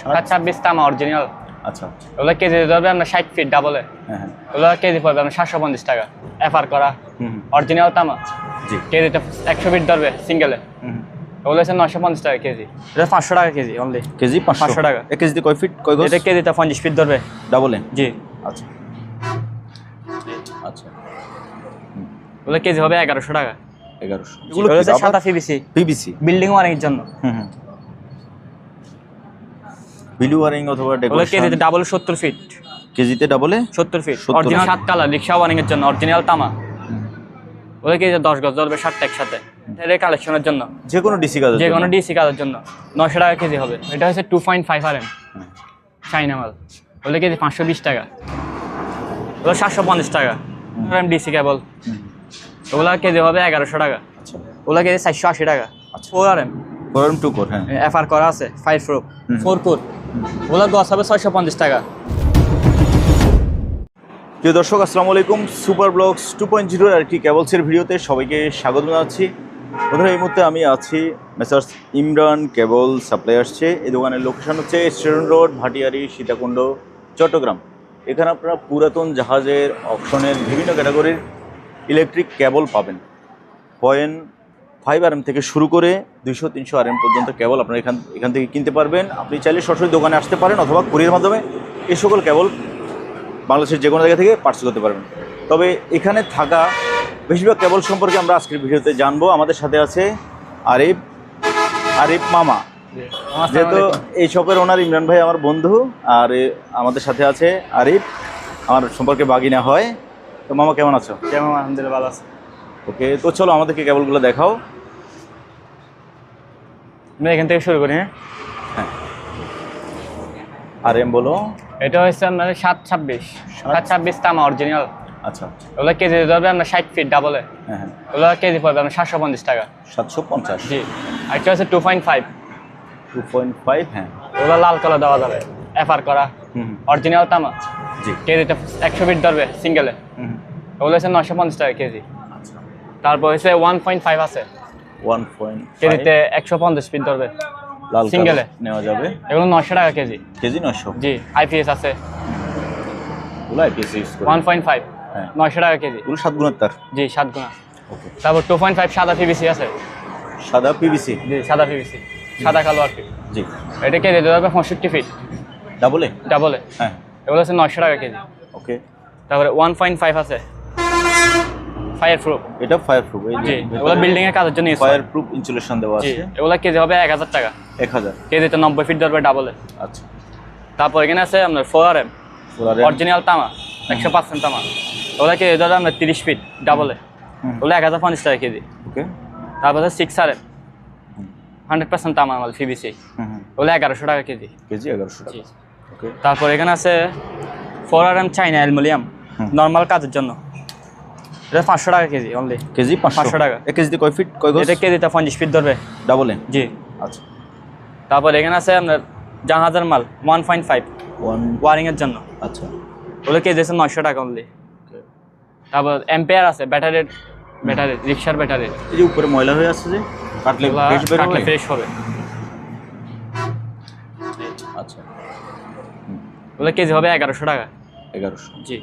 সাত ছাব্বিশ তামা অরিজিনাল আচ্ছা। ওগুলো কেজি ধরবে আপনার ষাট ফিট ডাবলে হ্যাঁ হ্যাঁ। ওগুলো কেজি পড়বে আপনার সাতশো পঞ্চাশ টাকা। এফআর করা। অরিজিনাল তামা জি। কেজিতে একশো ফিট ধরবে সিঙ্গেলে। ওগুলো হচ্ছে নশো পঞ্চাশ টাকা কেজি। এটা পাঁচশো টাকা কেজি অনলি কেজি পাঁচশো। 500 টাকা। এক কেজিতে কয় ফিট কয় গজ? এটা কেজিতে পঞ্চাশ ফিট ধরবে। ডাবলে জি। আচ্ছা। আচ্ছা। ওগুলো কেজি হবে এগারোশো টাকা। এগারোশো। এগুলো সাদা পিবিসি পিবিসি বিল্ডিং ওয়ারিংয়ের জন্য। হুম হুম। বিলু ওয়ারিং অথবা কেজিতে ডাবল সত্তর ফিট কেজিতে ডাবলে সত্তর ফিট অরিজিনাল সাত কালার রিক্সা ওয়ারিংয়ের জন্য অরিজিনাল তামা। ওগুলো কেজিতে দশ গজ ধরবে ষাটটা একসাথে। এটা কালেকশনের জন্য। যে কোনো ডিসি কাজ যে কোনো ডিসি কাজের জন্য। নশো টাকা কেজি হবে। এটা হচ্ছে two point five R M China মাল। ওগুলো কেজি পাঁচশো বিশ টাকা। ওগুলো সাতশো পঞ্চাশ টাকা। এম ডিসি কেবল ওগুলো কেজি হবে এগারোশো টাকা। আচ্ছা। ওগুলো কেজি চারশো আশি টাকা। ফোর আর এম ফোরাম টু কোর হ্যাঁ। এফআর করা আছে ফাইভ প্রো ফোর কোর ওগুলো গছ হবে ছয়শো পঞ্চাশ টাকা। প্রিয় দর্শক, আসসালামু আলাইকুম। সুপার ব্লগস টু পয়েন্ট জিরোর আরেকটি কেবলসের ভিডিওতে সবাইকে স্বাগত জানাচ্ছি। বন্ধুরা, এই মুহূর্তে আমি আছি মেসার্স ইমরান কেবল সাপ্লাই আসছে। এই দোকানের লোকেশন হচ্ছে স্টেশন রোড, ভাটিয়ারি, সীতাকুণ্ড, চট্টগ্রাম। এখানে আপনারা পুরাতন জাহাজের অপশনের বিভিন্ন ক্যাটাগরির ইলেকট্রিক কেবল পাবেন। পয়েন্ট ফাইভ আর এম থেকে শুরু করে দুইশো তিনশো আর এম পর্যন্ত কেবল আপনারা এখান এখান থেকে কিনতে পারবেন। আপনি চাইলে সরাসরি দোকানে আসতে পারেন অথবা কুরিয়ার মাধ্যমে এই সকল কেবল বাংলাদেশের যে কোনো জায়গা থেকে পার্সেল করতে পারবেন। তবে এখানে থাকা বেশিরভাগ কেবল সম্পর্কে আমরা আজকের ভিডিওতে জানব। আমাদের সাথে আছে আরিফ আরিফ মামা। যেহেতু এই শপের ওনার ইমরান ভাই আমার বন্ধু আর আমাদের সাথে আছে আরিফ। আমার সম্পর্কে বাগিনা হয়। তো মামা কেমন আছো? কেমন? আলহামদুলিল্লাহ ভালো আছে। ওকে তো চলো আমাদেরকে কেবলগুলো দেখাও। আমরা এখান থেকে শুরু করি হ্যাঁ? আর এম বলো। এটা হচ্ছে আপনার সাত ছাব্বিশ। সাত? ছাব্বিশ তামা অরিজিনাল আচ্ছা। ওগুলো কেজি ধরবে আপনার ষাট ফিট ডাবলে হ্যাঁ হ্যাঁ। ওগুলো কেজি পড়বে আপনার সাতশো পঞ্চাশ টাকা। সাতশো পঞ্চাশ? জি। আরেকটা হচ্ছে two point five two point five হ্যাঁ। ওগুলো লাল কালার দেওয়া যাবে। এফআর করা। হুম হুম, অরিজিনাল তামা জি। কেজিতে একশো ফিট ধরবে সিঙ্গেলে ওগুলো হচ্ছে নশো পঞ্চাশ টাকা কেজি। তারপর হচ্ছে ওয়ান পয়েন্ট ফাইভ আছে। ওয়ান পয়েন্ট কেজিতে একশো পঞ্চাশ ধরবে। লাল এ? নেওয়া যাবে। এগুলো নশো টাকা কেজি। কেজি নশো জি আইপিএস আছে। আইপিএস ওয়ান পয়েন্ট ফাইভ হ্যাঁ। নয়শো টাকা কেজি। ওগুলো সাত গুণের তার। জি সাত গুণা। ওকে। তারপর টু পয়েন্ট ফাইভ সাদা পিভিসি আছে। সাদা পিভিসি জি সাদা পিভিসি সাদা কালো আর কি। জি। এটা কেজি হবে পঁয়ষট্টি ফিট ডাবলে ডাবলে হ্যাঁ। এগুলো হচ্ছে নয়শো টাকা কেজি। ওকে। তারপরে ওয়ান পয়েন্ট ফাইভ আছে। ফায়ার প্রুফ এটা ফায়ার প্রুফ এই জি এগুলো বিল্ডিং এর কাজের জন্য use হয়। ফায়ার প্রুফ ইনসুলেশন দেওয়া আছে। এগুলো কেজি হবে এক হাজার টাকা। এক হাজার। কেজিতে নব্বই ফিট ধরবে ডাবলে আচ্ছা। তারপর এখানে আছে আপনার four R M solar original তামা একশো পার্সেন্ট তামা। ওগুলো কেজি ধরবে আপনার তিরিশ ফিট ডাবলে। ওগুলো এক হাজার পঞ্চাশ টাকা কেজি। ওকে। তারপরে six R M hundred percent তামা মাল হুম ওগুলো এগারোশো টাকা কেজি। কেজি এগারোশো জি। টাকা ওকে। তারপর এখানে আছে four R M China aluminium. Normal কাজের জন্য। এটা পাঁচশো টাকা কেজি অনলি কেজি পাঁচশো। 500 টাকা। এক কেজিতে কয় ফিট কয় গজ? এটা কেজিতে পঞ্চাশ ফিট ধরবে। ডাবলে জি। আচ্ছা। তারপর এখানে আছে আপনার জাহাজের মাল ওয়ান পয়েন্ট ফাইভ ওয়ান ওয়ারিংয়ের জন্য। আচ্ছা। ওগুলো কেজি আছে নয়শো টাকা অনলি তারপর এম্পেয়ার আছে ব্যাটারির ব্যাটারি রিক্সার ব্যাটারি এই যে উপরে ময়লা হয়ে আসছে যে কাটলে বেশ বের হবে? ফ্রেশ হবে। আচ্ছা। ওগুলো কেজি হবে এগারোশো টাকা। এগারোশো। জি।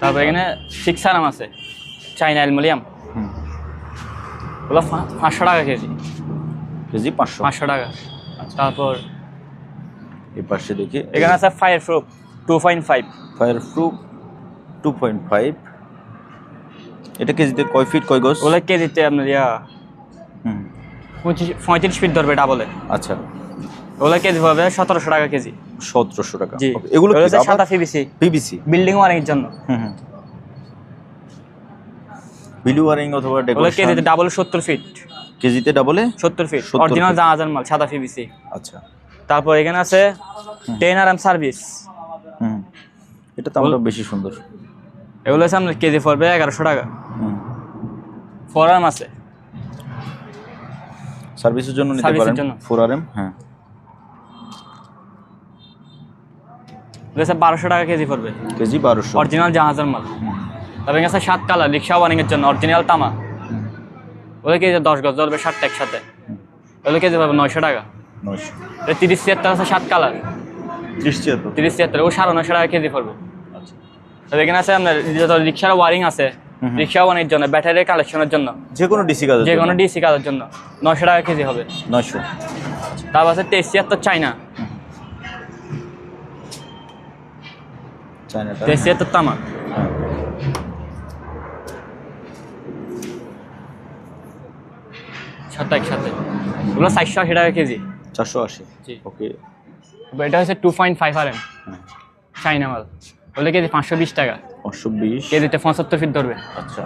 তারপর এখানে সিক্স আরাম আছে। China aluminium. ওগুলো পাঁচশো টাকা কেজি। কেজি পাঁচশো? পাঁচশো টাকা। তারপর এই পাশে দেখি। এখানে আছে fireproof two point five fireproof two point five এটা কেজিতে কয় ফিট কয় গজ? ওগুলো কেজিতে আপনার ইয়া পঁচিশ পঁয়ত্রিশ ফিট ধরবে ডাবলে আচ্ছা। ওগুলো কেজি হবে সতেরোশো টাকা কেজি। সতেরোশো টাকা। এগুলো সাদা পিভিসি পিবিসি বিল্ডিং ওয়ারিংয়ের জন্য। হুম হুম। বিলু ওয়ারিং অথবা কেজিতে ডাবল সত্তর ফিট কেজিতে ডাবলে সত্তর ফিট 70 অরিজিনাল। জাহাজের মাল সাদা পিভিসি আচ্ছা। তারপর এখানে আছে টেন আর সার্ভিস হুম। এটা তো আমরা বেশি সুন্দর। এগুলো আছে আপনার কেজি পড়বে এগারোশো টাকা। হুম। ফোর আর্ম আছে। সার্ভিসের জন্য নিতে পারেন? ফোর আর হ্যাঁ। বারোশো টাকা কেজি পড়বে। কেজি বারোশো। অরিজিনাল জাহাজের মাল। তারপর এখানে সাত কালার রিক্সা ওয়ারিংয়ের জন্য অরিজিনাল তামা। ওগুলো কেজি দশ গজ ধরবে ষাটটা একসাথে। ওগুলো কেজি পাবে নয়শো টাকা। নয়শো। তিরিশ ছিয়াত্তর আছে সাত কালার ত্রিশ ছিয়াত্তর? তিরিশ ছিয়াত্তর ও সাড়ে নয়শো টাকা কেজি পড়বে। আচ্ছা। তবে এখানে আছে আপনার যত রিক্সার ওয়ারিং আছে। রিক্সা ওয়ারিংয়ের জন্য ব্যাটারি কালেকশনের জন্য। যে কোনো ডিসি কাজ যে কোনো ডিসি কাজের জন্য নয়শো টাকা কেজি হবে। নয়শো। তারপর আছে তেইশ ছিয়াত্তর চাইনা তেইশ ছিয়াত্তর তামা। সাতটা একসাথে। ওগুলো চারশো আশি টাকা কেজি। চারশো আশি। জি। ওকে এটা হচ্ছে two point five R M China মাল। ওগুলো কেজি পাঁচশো বিশ টাকা। পাঁচশো বিশ। কেজিতে পঁচাত্তর ফিট ধরবে। আচ্ছা।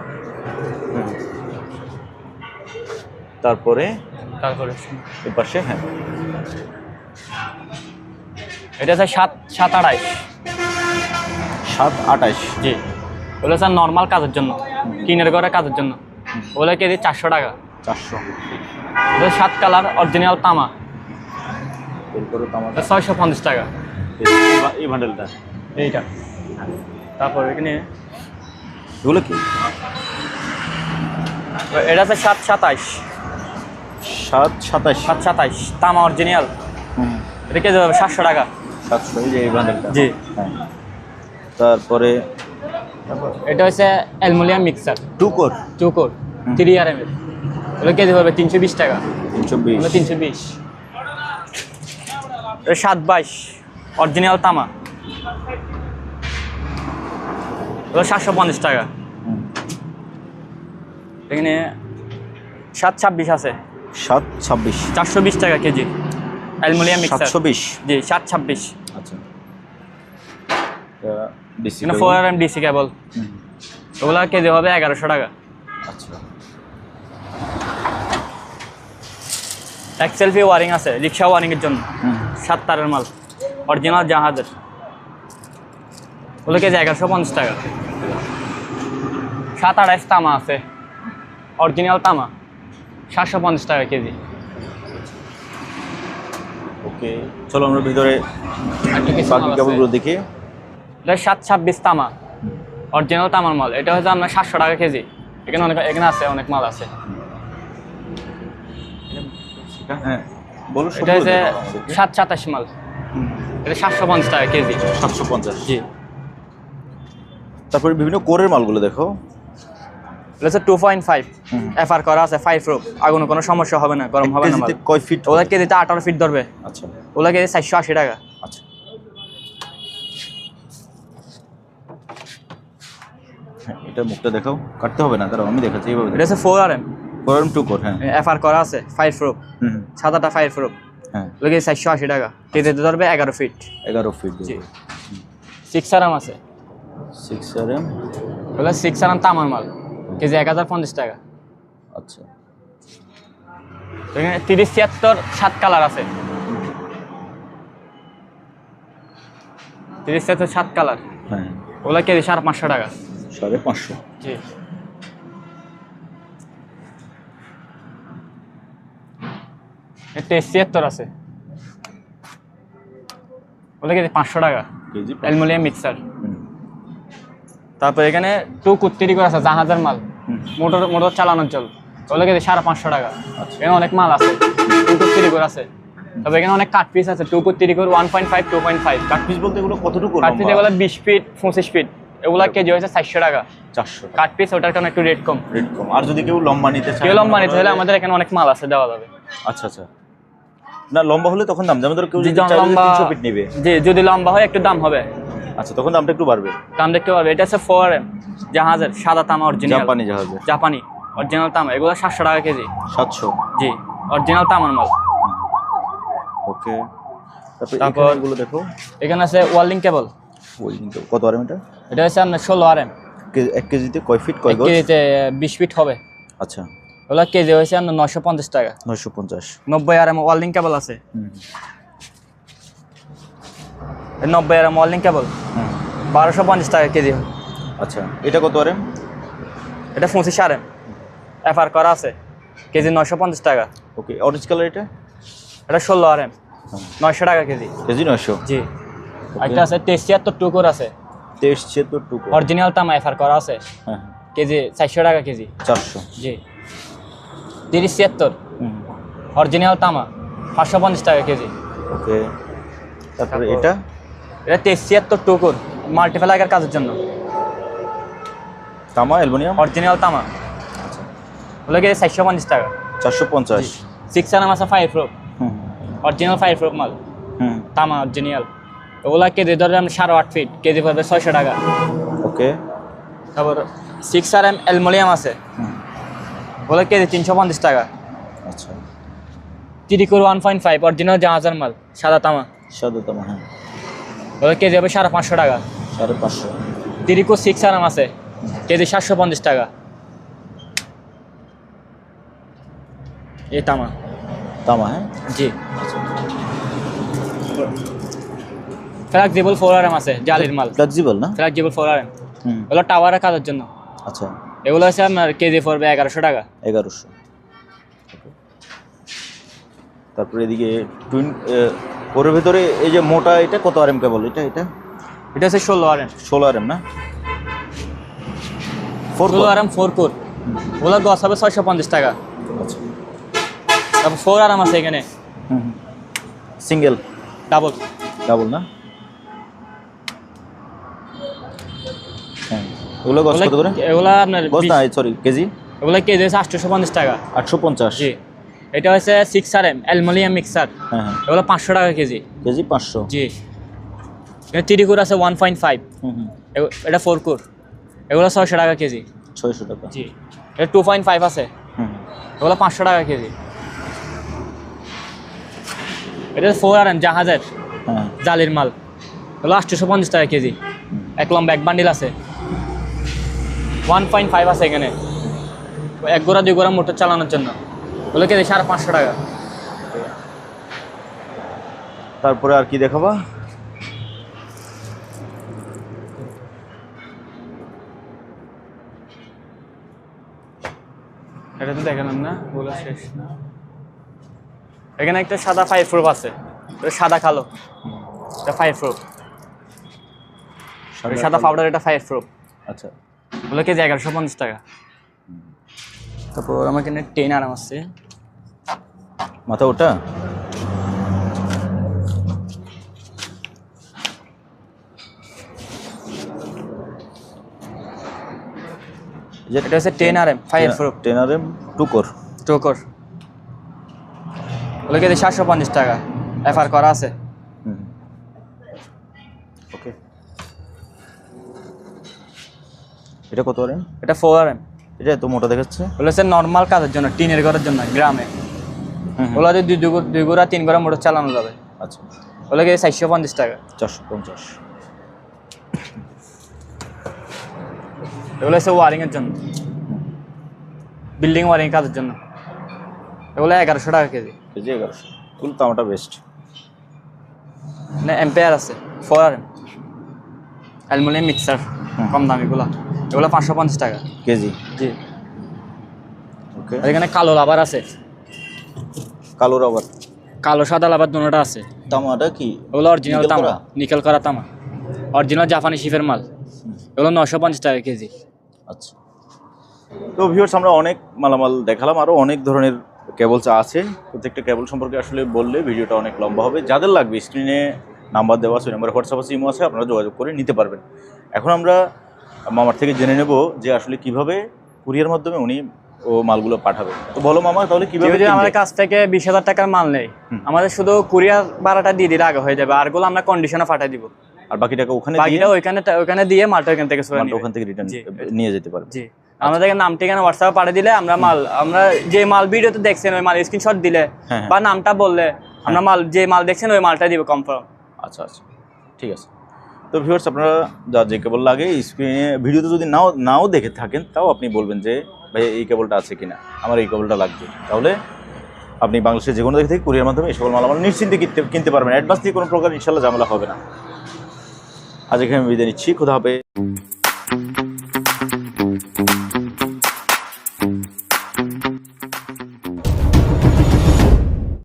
তারপরে? তারপরে। এ পাশে হ্যাঁ। এটা হচ্ছে সাত সাত আড়াইশ। সাত আঠাশ জি। ওগুলো স্যার নর্মাল কাজের জন্য। কিনের ঘরে কাজের জন্য। ওগুলো কেজি চারশো টাকা। চারশো। সাত কালার অরিজিনাল তামা। ছয়শো পঞ্চাশ টাকা। এই বান্ডেলটা এইটা। তারপর এখানে এগুলো কি? এটা হচ্ছে সাত সাতাইশ। সাত সাতাশ সাত সাতাইশ তামা অরিজিনাল এটা হবে সাতশো টাকা। সাতশো এই যে এই বান্ডেলটা জি। হ্যাঁ। তারপরে এটা হচ্ছে aluminium mixer. Two core. Hmm. Three R M এর ওগুলো কেজি হবে? তিনশো বিশ টাকা। তিনশো বিশ। সাত বাইশ। অরিজিনাল তামা। ওগুলো সাতশো পঞ্চাশ টাকা। এখানে সাত ছাব্বিশ আছে। সাত ছাব্বিশ। চারশো বিশ টাকা কেজি। Aluminium mixer. সাতশো বিশ। জি সাত ছাব্বিশ। আচ্ছা। Four R M DC cable. ওগুলো কেজি হবে এগারোশো টাকা। আচ্ছা। এক্সেল ফি ওয়ারিং আছে রিক্সা ওয়ারিংয়ের জন্য। সাত তারের মাল অরিজিনাল জাহাজের। ওগুলো কেজি এগারোশো পঞ্চাশ টাকা। সাত আড়াইশ তামা আছে অরিজিনাল তামা সাতশো পঞ্চাশ টাকা কেজি। ওকে চলো আমরা ভিতরে বাকি দেখি। এটা সাত ছাব্বিশ তামা অরিজিনাল তামার মাল। এটা হচ্ছে আপনার সাতশো টাকা কেজি। এখানে অনেক এখানে আছে অনেক মাল আছে। হ্যাঁ। বলো এটা হচ্ছে সাত সাতাশ মাল। এটা সাতশো পঞ্চাশ টাকা কেজি। সাতশো পঞ্চাশ। জি। তারপরে বিভিন্ন কোরের মালগুলো দেখো। এটা হচ্ছে টু পয়েন্ট ফাইভ। এফআর করা আছে ফাইভ রুপ আগুনে কোনো সমস্যা হবে না গরম হবে না কয় ফিট ওগুলা কেজিতে আঠারো ফিট ধরবে। আচ্ছা। ওগুলা কেজি চারশো আশি টাকা। আচ্ছা। এটা মুখটা দেখাও। কাটতে হবে না তারা আমি দেখাচ্ছি এইভাবে এটা হচ্ছে ফোর আর এম কোরআন টু কোর হ্যাঁ। এফআর করা আছে হুম হুম, সাদাটা ফাইভ রুপ হ্যাঁ। কেজি চারশো আশি টাকা। কেজিতে ধরবে? এগারো ফিট এগারো ফিট জি। সিক্স আর এম আছে। সিক্স আর এম ওগুলো সিক্স আরাম তামার মাল। কেজি এক হাজার পঞ্চাশ টাকা। আচ্ছা। এখানে তিরিশ ছিয়াত্তর সাত কালার আছে। তিরিশ ছিয়াত্তর সাত কালার হ্যাঁ। ওগুলো কেজি সাড়ে পাঁচশো টাকা। সাড়ে পাঁচশো। জি। তেইশ ছিয়াত্তর আছে। ওগুলো কেজি পাঁচশো টাকা। Kg aluminium mixer. তারপর এখানে টু কুত্তিরি করে আছে জাহাজের মাল। মোটর মোটর চালানোর জল। ওগুলো কেজি সাড়ে পাঁচশো টাকা। আচ্ছা। এখানে অনেক মাল আছে টু কুত্তিরি করে আছে। তবে এখানে অনেক কাঠ পিস আছে টু কুত্তিরি করে one point five two point five কাঠ পিস বলতে এগুলো কতটুকু কাঠ পিস এগুলো বিশ ফিট পঁচিশ ফিট এগুলা কেজি হয়েছে চারশো টাকা। চারশো কাঠ পিস ওটার কারণে একটু রেট কম। রেট কম। আর যদি কেউ লম্বা নিতে চায় কেউ লম্বা নিতে হলে আমাদের এখানে অনেক মাল আছে দেওয়া যাবে। আচ্ছা আচ্ছা। না লম্বা হলে তখন দাম। যেমন ধরো কেউ যদি লম্বা তিনশো ফিট নেবে। জি যদি লম্বা হয় একটু দাম হবে। আচ্ছা তখন দামটা একটু বাড়বে। দাম দেখতে পারবে এটা হচ্ছে ফোর এম জাহাজের সাদা তামা অরিজিনাল জাপানি জাহাজে জাপানি অরিজিনাল তামা। এগুলো সাতশো টাকা কেজি। সাতশো? জি অরিজিনাল তামার মাল। ওকে। তারপর এগুলো দেখো। এখানে আছে ওয়ার্লিং কেবল ওই কিন্তু কত আর এটা? এটা হচ্ছে আপনার ষোলো আর এম কে- এক কেজিতে কয় ফিট কয় গজ? কেজিতে বিশ ফিট হবে। আচ্ছা। ওগুলো কেজি হয়েছে আপনার নশো পঞ্চাশ টাকা। নয়শো পঞ্চাশ। নব্বই আর ওয়ার্লিং কেবল আছে। নব্বই আর ওয়ার্লিং কেবল। বারোশো পঞ্চাশ টাকা কেজি। আচ্ছা এটা কত আর এটা পঁচিশ আর এম। এফআর করা আছে। কেজি নশো পঞ্চাশ টাকা। ওকে অরেঞ্জ কালার এটা? এটা ষোলো আর এম। নয়শো টাকা কেজি। কেজি নয়শো? জি। একটা আছে তেইশ ছিয়াত্তর টুকুর আছে। তেইশ ছিয়াত্তর টু অরিজিনাল তামা এফআর করা আছে। হ্যাঁ। কেজি চারশো টাকা কেজি। চারশো। জি। তিরিশ ছিয়াত্তর। অরিজিনাল তামা পাঁচশো পঞ্চাশ টাকা কেজি। ওকে। তারপরে এটা? এটা তেইশ ছিয়াত্তর টুকুর মাল্টিপ্লাইকার কাজের জন্য। তামা অ্যালুমিনিয়াম? অরিজিনাল তামা। ওগুলো কেজি চারশো পঞ্চাশ টাকা। চারশো পঞ্চাশ। সিক্স আর আছে five hmm. Original five proof মাল তামা অরিজিনাল ওগুলা কেজি ধরেন সাড়ে আট ফিট কেজি পড়বে ছয়শো টাকা। ওকে। তারপর সিক্স আর এম অ্যালমোনিয়াম আছে। হুম। ওগুলো কেজি তিনশো পঞ্চাশ টাকা। আচ্ছা। তিরিকুর ওয়ান পয়েন্ট ফাইভ অরিজিনাল জাহাজের মাল সাদা তামা। সাদা তামা হ্যাঁ। ওগুলো কেজি হবে সাড়ে পাঁচশো টাকা। সাড়ে পাঁচশো। তিরিকুর সিক্স আরাম আছে কেজি সাতশো পঞ্চাশ টাকা। এ তামা। তামা হ্যাঁ? জি। ফ্লেক্সিবল ফোর আর এম আছে জালির মাল। ফ্লেক্সিবল না? Flexible four R M hmm. ওগুলো টাওয়ারের কাজের জন্য। আচ্ছা। এগুলো আছে আপনার কেজি পড়বে এগারোশো টাকা। এগারোশো। তারপরে এদিকে টুইন ওর ভেতরে এই যে মোটা এটা কত আর এম কেবল এটা এটা? এটা আছে ষোলো আর এম ষোলো আর এম না? ফোর ষোলো আর এম ফোর কোর ওগুলো দশ হবে ছয়শো পঞ্চাশ টাকা। আচ্ছা। তারপর ফোর আর এম আছে এখানে। সিঙ্গেল ডাবল ডাবল না? ওগুলো গছ কত করে? এগুলো আপনার গছ না সরি কেজি? এগুলো কেজি হচ্ছে আটশোশো পঞ্চাশ টাকা। আটশো পঞ্চাশ জি। এটা হচ্ছে six R M aluminium mixer হ্যাঁ এগুলো পাঁচশো টাকা কেজি। কেজি পাঁচশো? জি। এটা তিরিকুর আছে ওয়ান পয়েন্ট ফাইভ এটা ফোর কোর। এগুলো ছয়শো টাকা কেজি। ছয়শো টাকা। জি। এটা টু পয়েন্ট ফাইভ আছে। হুম এগুলো পাঁচশো টাকা কেজি। এটা ফোর আর এম জাহাজের। হ্যাঁ। জালির মাল। এগুলো আটশোশো পঞ্চাশ টাকা কেজি। এক লম্বা এক বান্ডিল আছে। ওয়ান পয়েন্ট ফাইভ আছে এখানে। এক গোড়া দুই গোড়া মোটর চালানোর জন্য। ওগুলো কেজি সাড়ে পাঁচশো টাকা? তারপরে আর কি দেখাবা? এটা তো দেখালাম না ওগুলো শেষ না। এখানে একটা সাদা ফাইভ প্রুফ আছে। সাদা কালো। এটা ফাইভ প্রুফ সাদা পাউডার এটা ফাইভ প্রুফ আচ্ছা। ওগুলো কেজি এগারোশো পঞ্চাশ টাকা। তারপর আমার এখানে টেন আরাম আসছে মাথা ওটা? এটা হচ্ছে ten R M five proof ten R M two core টোকর ওগুলো কেজি সাতশো পঞ্চাশ টাকা। এফআর করা আছে হুম ওকে এটা কত আরএম এটা ফোর আর এম এটা এত মোটা দেখাচ্ছে। ওগুলো হচ্ছে নর্মাল কাজের জন্য টিনের ঘরের জন্য গ্রামে। ওগুলো হচ্ছে দুই গোড়া তিন গোড়া মোটর চালানো যাবে। আচ্ছা। ওগুলো কেজি চারশো পঞ্চাশ টাকা। চারশো পঞ্চাশ। এগুলো হচ্ছে ওয়ারিংয়ের জন্য। বিল্ডিং ওয়ারিং কাজের জন্য। এগুলো এগারোশো টাকা কেজি। কেজি এগারোশো। ফুল তামাটা বেস্ট না এম্পেয়ার আছে। Four R M aluminium mixer. কম দামিগুলো এগুলো। পাঁচশো পঞ্চাশ টাকা। কেজি? জি। ওকে। আর এখানে কালো লাভার আছে। কালো রাবার কালো সাদা লাভার দুটোটা আছে। তামাটা কি? ওগুলো অরিজিনাল তামা? নিকেল করা তামা। অরিজিনাল জাপানি শিফের মাল। এগুলো নশো পঞ্চাশ টাকা কেজি। আচ্ছা। তো ভিউয়ার্স আমরা অনেক মালামাল দেখালাম। আরও অনেক ধরনের কেবলস আছে। প্রত্যেকটা কেবল সম্পর্কে আসলে বললে ভিডিওটা অনেক লম্বা হবে। যাদের লাগবে স্ক্রিনে নাম্বার দেওয়া আছে নাম্বার হোয়াটসঅ্যাপ আছে ইমো আছে আপনারা যোগাযোগ করে নিতে পারবেন। এখন আমরা মামার থেকে জেনে নেব যে আসলে কীভাবে কুরিয়ার মাধ্যমে উনি ও মালগুলো পাঠাবে। তো বলো মামা তাহলে কীভাবে আমাদের কাছ থেকে বিশ হাজার টাকার মাল নেই আমাদের শুধু কুরিয়ার ভাড়াটা দিয়ে দিলে আগে হয়ে যাবে আরগুলো আমরা কন্ডিশনে পাঠিয়ে দিব। আর বাকি টাকা ওখানে দিয়ে বাকিটা ওইখানে ওইখানে দিয়ে মালটা ওইখান থেকে। ওখান থেকে রিটার্ন নিয়ে যেতে পারবে। জি। আমাদেরকে নাম ঠিকানা হোয়াটসঅ্যাপে পাঠিয়ে দিলে আমরা মাল আমরা যে মাল ভিডিওতে দেখছেন ওই মাল স্ক্রিনশট দিলে হ্যাঁ, হ্যাঁ। বা নামটা বললে আমরা মাল যে মাল দেখছেন ওই মালটা দিব কনফার্ম আচ্ছা আচ্ছা। ঠিক আছে। তো ভিউয়ার্স আপনারা যা যে কেবল লাগে স্ক্রিনে ভিডিওতে যদি নাও নাও দেখে থাকেন, তাও আপনি বলবেন যে, ভাই, এই কেবলটা আছে কিনা? আমার এই কেবলটা লাগবে। তাহলে আপনি বাংলাদেশের যে কোনো দিক থেকে কুরিয়ার মাধ্যমে এই সকল মালামাল নিশ্চিন্তে কিনতে কিনতে পারবেন। অ্যাডভান্স দিয়ে কোনো প্রকার ইনশাল্লাহ ঝামেলা হবে না। আজকে আমি বিদায় নিচ্ছি। খোদা হবে